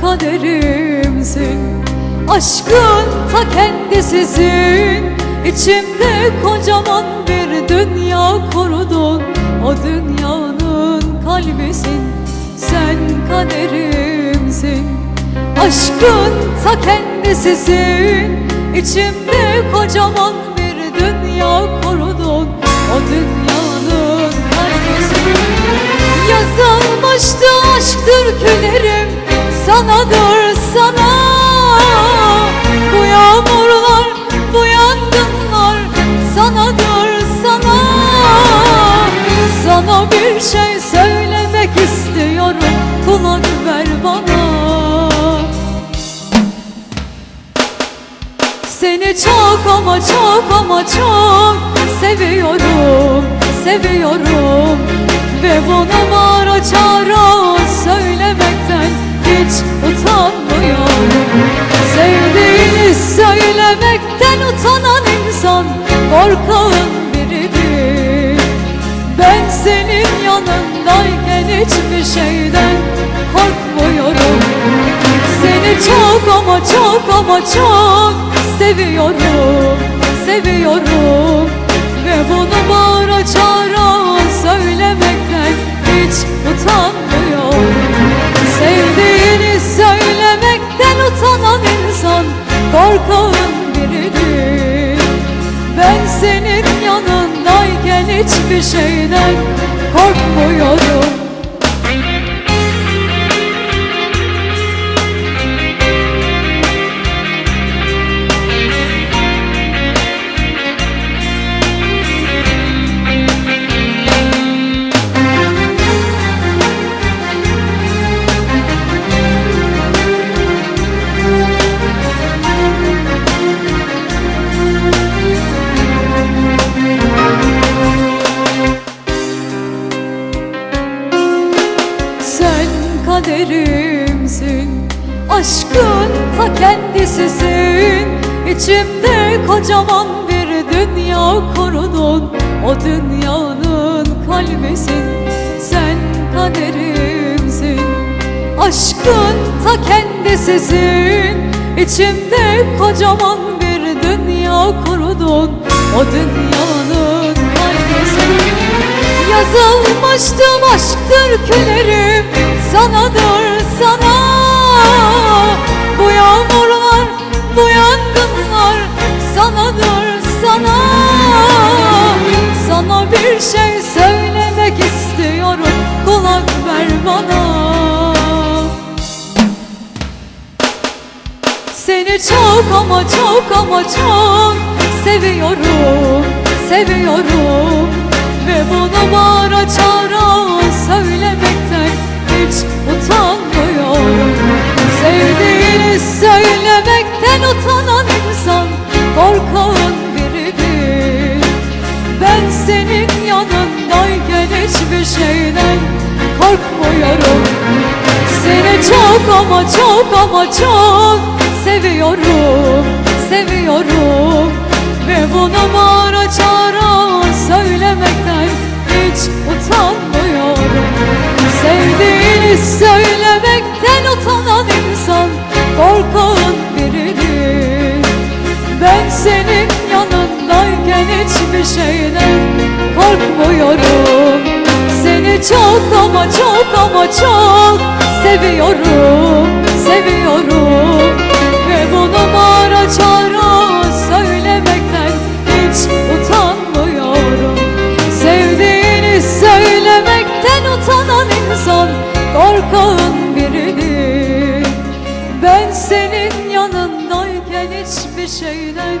kaderimsin Aşkın ta kendisisin. İçimde kocaman bir dünya korudun O dünyanın kalbisin. Sen kaderimsin Aşkın ta kendisisin. İçimde kocaman bir dünya korudun O dünyanın kalbisin. Yazılmıştı aşk türkülerim Sanadır sana Bu yağmurlar, bu yangınlar sana Sana bir şey söylemek istiyorum. Kulak ver bana. Seni çok ama çok ama çok seviyorum, seviyorum. Ve bunu bağıra çağıra söylemekten utanan insan korkağın biridir. Ben senin yanındayken hiçbir şeyden korkmuyorum. Seni çok ama çok ama çok seviyorum, seviyorum. Ve bunu bağıra çağıra söylemekten hiç utanmıyorum. Sevdiğini söylemekten utanan insan korkağın hiçbir şeyden korkmuyorum kaderimsin. Aşkın ta kendisisin. İçimde kocaman bir dünya korudun. O dünyanın kalbisin. Sen kaderimsin. Aşkın ta kendisisin. İçimde kocaman bir dünya kurudun O dünyanın kalbisin. Yazılmıştım aşk türkülerim çok ama çok ama çok seviyorum, seviyorum. Ve bunu bağıra çağıra söylemekten hiç utanmıyorum. Sevdiğini söylemekten utanan insan korkağın biridir. Ben senin yanındayken hiçbir şeyden korkmuyorum. Seni çok ama çok ama çok seviyorum, seviyorum. Ve bunu bağıra çağıra söylemekten hiç utanmıyorum. Sevdiğini söylemekten utanan insan korkağın biridir. Ben senin yanındayken hiçbir şeyden korkmuyorum. Seni çok ama çok ama çok seviyorum, seviyorum senin yanındayken hiçbir şeyden